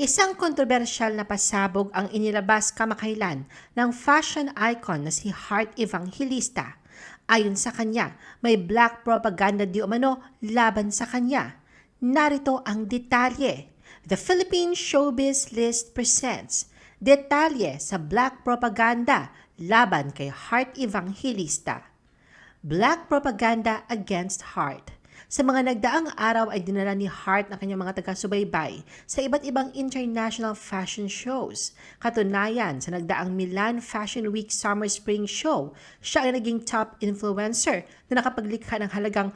Isang kontrobersyal na pasabog ang inilabas kamakailan ng fashion icon na si Heart Evangelista. Ayon sa kanya, may black propaganda di umano laban sa kanya. Narito ang detalye. The Philippine Showbiz List presents Detalye sa black propaganda laban kay Heart Evangelista. Black propaganda against Heart. Sa mga nagdaang araw ay dinala ni Hart ang kanyang mga taga-subaybay sa iba't ibang international fashion shows. Katunayan, sa nagdaang Milan Fashion Week Summer Spring Show, siya ay naging top influencer na nakapaglikha ng halagang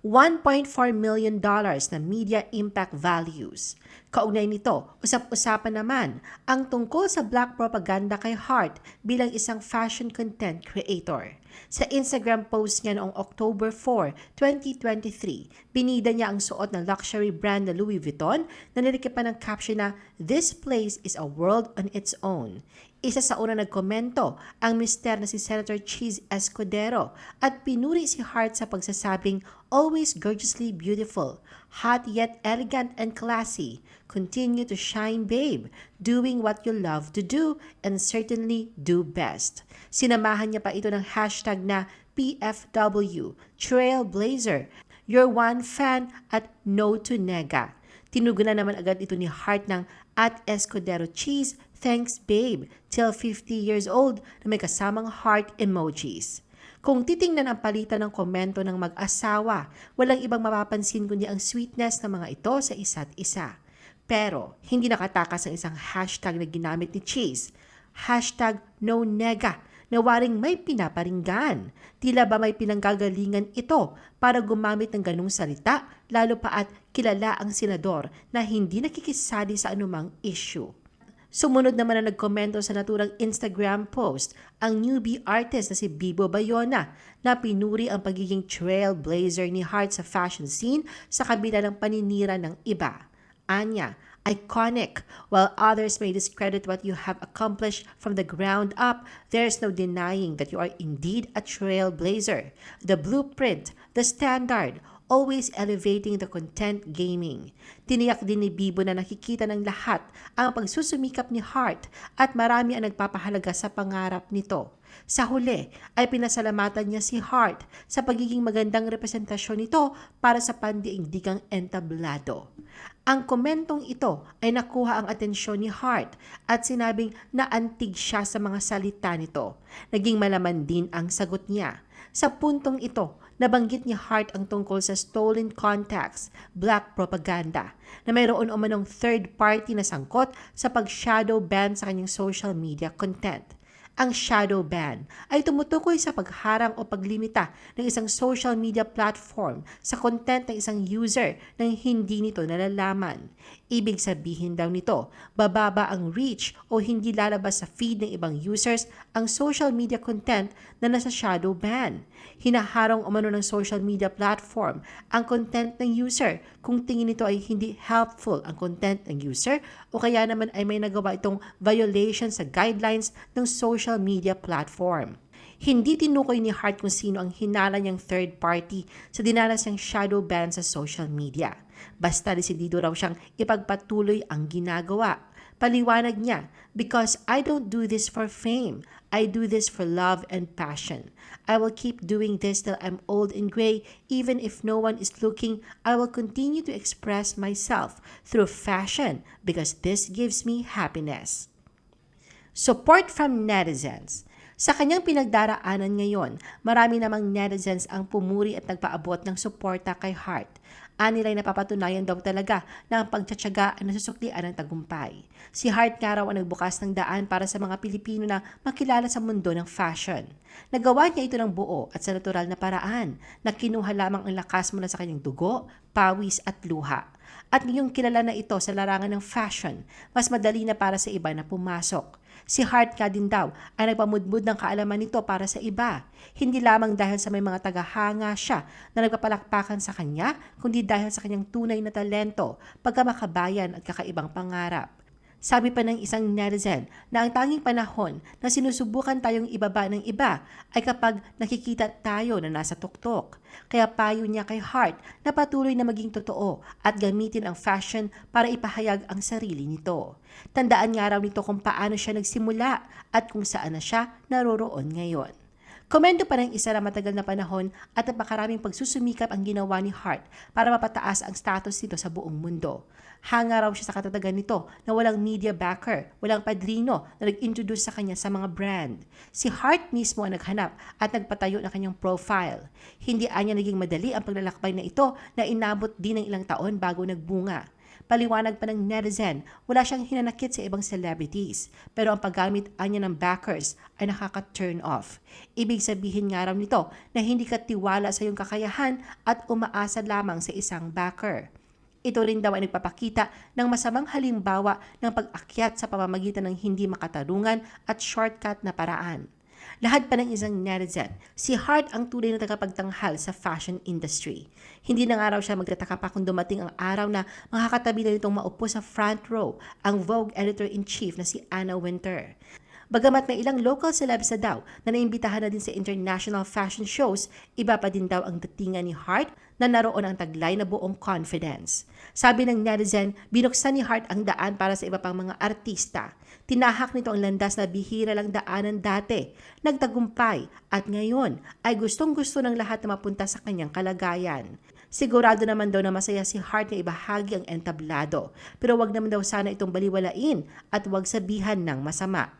1.4 million dollars na media impact values. Kaugnay nito, usap-usapan naman ang tungkol sa black propaganda kay Hart bilang isang fashion content creator. Sa Instagram post niya noong October 4, 2023, binida niya ang suot ng luxury brand na Louis Vuitton na nilikipan ng caption na This place is a world on its own. Isa sa una nagkomento ang mister na si Senator Cheese Escudero at pinuri si Hart sa pagsasabing always gorgeously beautiful, hot yet elegant and classy. Continue to shine babe, doing what you love to do and certainly do best. Sinamahan niya pa ito ng hashtag na PFW, Trailblazer, Your One Fan at No to Nega. Tinugunan naman agad ito ni Hart ng at Escudero Cheese, thanks babe, till 50 years old na may kasamang heart emojis. Kung titingnan ang palitan ng komento ng mag-asawa, walang ibang mapapansin kundi ang sweetness ng mga ito sa isa't isa. Pero, hindi nakatakas ang isang hashtag na ginamit ni Cheese. Hashtag no nega na waring may pinaparinggan. Tila ba may pinanggagalingan ito para gumamit ng ganung salita, lalo pa at kilala ang senador na hindi nakikisali sa anumang issue. Sumunod naman na nagkomento sa naturang Instagram post ang newbie artist na si Bibo Bayona na pinuri ang pagiging trailblazer ni Hart sa fashion scene sa kabila ng paninira ng iba. Anya, iconic. While others may discredit what you have accomplished from the ground up, there's no denying that you are indeed a trailblazer. The blueprint, the standard, always elevating the content gaming. Tiniyak din ni Bibo na nakikita ng lahat ang pagsusumikap ni Hart at marami ang nagpapahalaga sa pangarap nito. Sa huli ay pinasalamatan niya si Hart sa pagiging magandang representasyon nito para sa pandiigdigang entablado. Ang komentong ito ay nakuha ang atensyon ni Hart at sinabing naantig siya sa mga salita nito. Naging malaman din ang sagot niya. Sa puntong ito, nabanggit ni Hart ang tungkol sa stolen contacts, black propaganda, na mayroon umanong third party na sangkot sa pag-shadow ban sa kanyang social media content. Ang shadow ban ay tumutukoy sa pagharang o paglimita ng isang social media platform sa content ng isang user nang hindi nito nalalaman. Ibig sabihin daw nito, bababa ang reach o hindi lalabas sa feed ng ibang users ang social media content na nasa shadow ban. Hinaharang umano ng social media platform ang content ng user kung tingin nito ay hindi helpful ang content ng user o kaya naman ay may nagawa itong violation sa guidelines ng social media platform. Hindi tinukoy ni Hart kung sino ang hinala niyang third party sa dinanas niyang shadow ban sa social media. Basta desidido raw siyang ipagpatuloy ang ginagawa. Paliwanag niya, because I don't do this for fame. I do this for love and passion. I will keep doing this till I'm old and gray. Even if no one is looking, I will continue to express myself through fashion because this gives me happiness. Support from netizens. Sa kanyang pinagdaraanan ngayon, marami namang netizens ang pumuri at nagpaabot ng suporta kay Hart. Anilay napapatunayan daw talaga na ang pagtsatsaga ay nasusuklian ng tagumpay. Si Hart nga raw ang nagbukas ng daan para sa mga Pilipino na makilala sa mundo ng fashion. Nagawa niya ito ng buo at sa natural na paraan na kinuha lamang ang lakas mula sa kanyang dugo, pawis at luha. At ngayong kilala na ito sa larangan ng fashion, mas madali na para sa iba na pumasok. Si Hart nga din daw ay nagpamudmud ng kaalaman nito para sa iba. Hindi lamang dahil sa may mga tagahanga siya na nagpapalakpakan sa kanya, kundi dahil sa kanyang tunay na talento, pagkamakabayan at kakaibang pangarap. Sabi pa ng isang netizen na ang tanging panahon na sinusubukan tayong ibaba ng iba ay kapag nakikita tayo na nasa tuktok. Kaya payo niya kay Hart na patuloy na maging totoo at gamitin ang fashion para ipahayag ang sarili nito. Tandaan nga raw nito kung paano siya nagsimula at kung saan na siya naroroon ngayon. Komento pa ng isa na matagal na panahon at napakaraming pagsusumikap ang ginawa ni Hart para mapataas ang status nito sa buong mundo. Hanga raw siya sa katatagan nito na walang media backer, walang padrino na nag-introduce sa kanya sa mga brand. Si Hart mismo ang naghanap at nagpatayo ng kanyang profile. Hindi anya naging madali ang paglalakbay na ito na inabot din ng ilang taon bago nagbunga. Paliwanag pa ng netizen, wala siyang hinanakit sa ibang celebrities, pero ang paggamit anya ng backers ay nakaka-turn off. Ibig sabihin nga raw nito na hindi ka tiwala sa iyong kakayahan at umaasa lamang sa isang backer. Ito rin daw ay nagpapakita ng masamang halimbawa ng pag-akyat sa pamamagitan ng hindi makatarungan at shortcut na paraan. Lahat pa ng isang netizen, si Hart ang tunay na tagapagtanghal sa fashion industry. Hindi na nga raw siya magtataka pa kung dumating ang araw na makakatabi na nitong maupo sa front row ang Vogue Editor-in-Chief na si Anna Winter. Bagamat may ilang local celebs na daw na naimbitahan na din sa international fashion shows, iba pa din daw ang datingan ni Hart na naroon ang taglay na buong confidence. Sabi ng netizen, binuksan ni Hart ang daan para sa iba pang mga artista. Tinahak nito ang landas na bihira lang daanan dati. Nagtagumpay at ngayon ay gustong gusto ng lahat na mapunta sa kanyang kalagayan. Sigurado naman daw na masaya si Hart na ibahagi ang entablado, pero wag naman daw sana itong baliwalain at wag sabihan ng masama.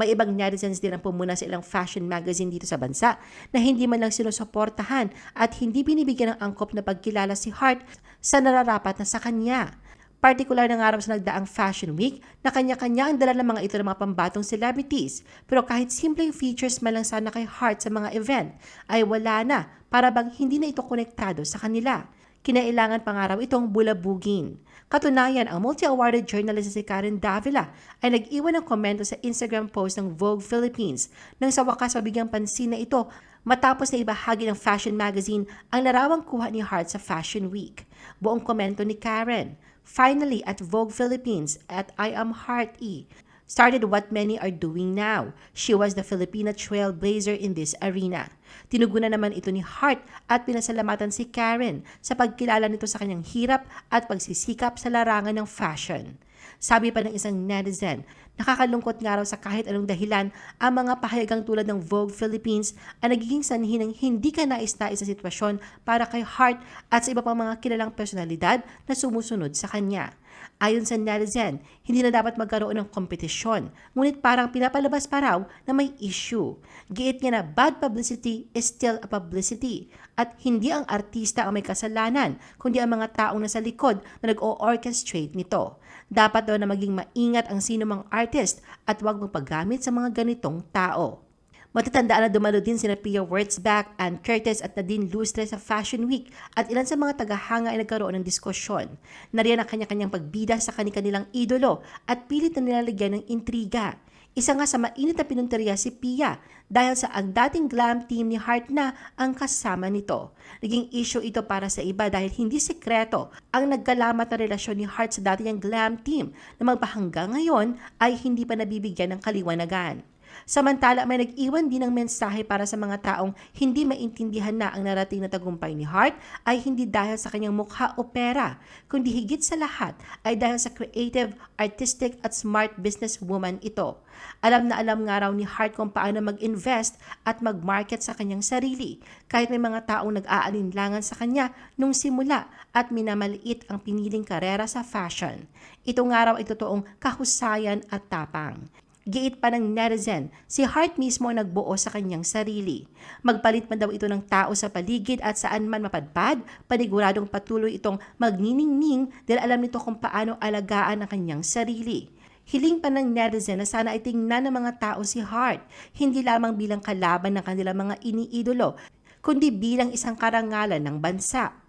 May ibang netizens din ang pumuna sa ilang fashion magazine dito sa bansa na hindi man lang sinusuportahan at hindi binibigyan ng angkop na pagkilala si Hart sa nararapat na sa kanya. Partikular na nga sa nagdaang Fashion Week na kanya-kanya ang dala ng mga ito ng mga pambatong celebrities. Pero kahit simpleng features man lang sana kay Hart sa mga event, ay wala na para bang hindi na ito konektado sa kanila. Kinailangan pa nga raw itong bulabugin. Katunayan, ang multi-awarded journalist si Karen Davila ay nag-iwan ng komento sa Instagram post ng Vogue Philippines nang sa wakas mabigyang pansin na ito matapos na ibahagi ng fashion magazine ang larawang kuha ni Hart sa Fashion Week. Buong komento ni Karen, Finally, at Vogue Philippines at I Am Heart E, started what many are doing now. She was the Filipina trailblazer in this arena. Tinugunan naman ito ni Hart at pinasalamatan si Karen sa pagkilala nito sa kanyang hirap at pagsisikap sa larangan ng fashion. Sabi pa ng isang netizen, nakakalungkot nga raw sa kahit anong dahilan ang mga pahayagang tulad ng Vogue Philippines ay nagiging sanhi ng hindi ka nais-nais na sitwasyon para kay Hart at sa iba pang mga kilalang personalidad na sumusunod sa kanya. Ayon sa netizen, hindi na dapat magkaroon ng kompetisyon, ngunit parang pinapalabas pa raw na may issue. Giit niya na bad publicity is still a publicity at hindi ang artista ang may kasalanan, kundi ang mga taong nasa likod na nag-o-orchestrate nito. Dapat daw na maging maingat ang sino mang artist at huwag magpagamit sa mga ganitong tao. Matatandaan na dumalo din sina Pia Wurtzbach, Ann Curtis at Nadine Lustre sa Fashion Week at ilan sa mga tagahanga ay nagkaroon ng diskusyon. Nariyan ang kanya-kanyang pagbida sa kanilang idolo at pilit na nilalagyan ng intriga. Isa nga sa mainit na pinunteriya si Pia dahil sa ang dating glam team ni Hart na ang kasama nito. Naging issue ito para sa iba dahil hindi sekreto ang nagkalamat na relasyon ni Hart sa dating glam team na magpahanggang ngayon ay hindi pa nabibigyan ng kaliwanagan. Samantala, may nag-iwan din ng mensahe para sa mga taong hindi maintindihan na ang narating na tagumpay ni Hart ay hindi dahil sa kanyang mukha o pera, kundi higit sa lahat ay dahil sa creative, artistic at smart businesswoman ito. Alam na alam nga raw ni Hart kung paano mag-invest at mag-market sa kanyang sarili, kahit may mga taong nag-aalinlangan sa kanya nung simula at minamaliit ang piniling karera sa fashion. Ito nga raw ay totoong kahusayan at tapang. Giit pa ng netizen, si Hart mismo nagbuo sa kanyang sarili. Magpalit man daw ito ng tao sa paligid at saan man mapadpad, paniguradong patuloy itong magniningning dahil alam nito kung paano alagaan ang kanyang sarili. Hiling pa ng netizen na sana ay tingnan ng mga tao si Hart, hindi lamang bilang kalaban ng kanilang mga iniidolo, kundi bilang isang karangalan ng bansa.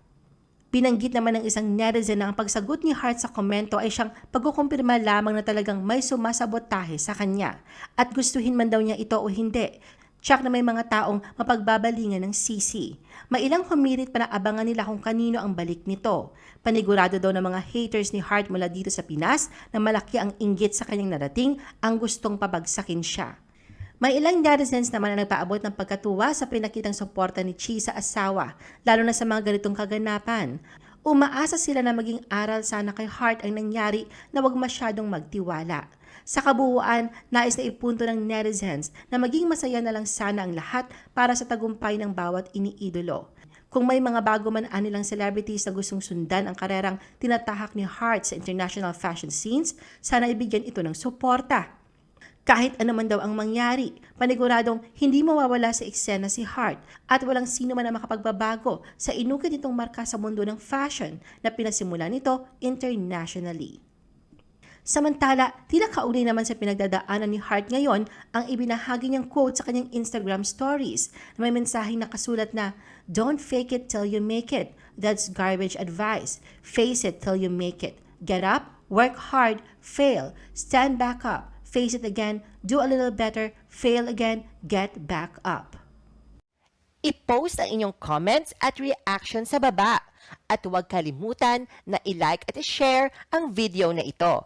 Binanggit naman ng isang netizen na ang pagsagot ni Hart sa komento ay siyang pagkukumpirma lamang na talagang may sumasabotahe sa kanya at gustuhin man daw niya ito o hindi. Tsak na may mga taong mapagbabalingan ng sisi. Mailang humirit pa na abangan nila kung kanino ang balik nito. Panigurado daw ng mga haters ni Hart mula dito sa Pinas na malaki ang inggit sa kanyang narating ang gustong pabagsakin siya. May ilang netizens naman na nagpaabot ng pagkatuwa sa pinakitang suporta ni Chi sa asawa, lalo na sa mga ganitong kaganapan. Umaasa sila na maging aral sana kay Hart ang nangyari na wag masyadong magtiwala. Sa kabuuan, nais na ipunto ng netizens na maging masaya na lang sana ang lahat para sa tagumpay ng bawat iniidolo. Kung may mga bago man anilang celebrities na gustong sundan ang karerang tinatahak ni Hart sa international fashion scenes, sana ibigyan ito ng suporta. Kahit ano man daw ang mangyari, paniguradong hindi mawawala sa eksena si Hart at walang sino man ang makapagbabago sa inukit nitong marka sa mundo ng fashion na pinasimula nito internationally. Samantala, tila kauli naman sa pinagdadaanan ni Hart ngayon ang ibinahagi niyang quote sa kanyang Instagram stories na may mensaheng nakasulat na Don't fake it till you make it. That's garbage advice. Face it till you make it. Get up, work hard, fail, stand back up, face it again, do a little better, fail again, get back up. I-post ang inyong comments at reaction sa baba. At huwag kalimutan na i-like at i-share ang video na ito.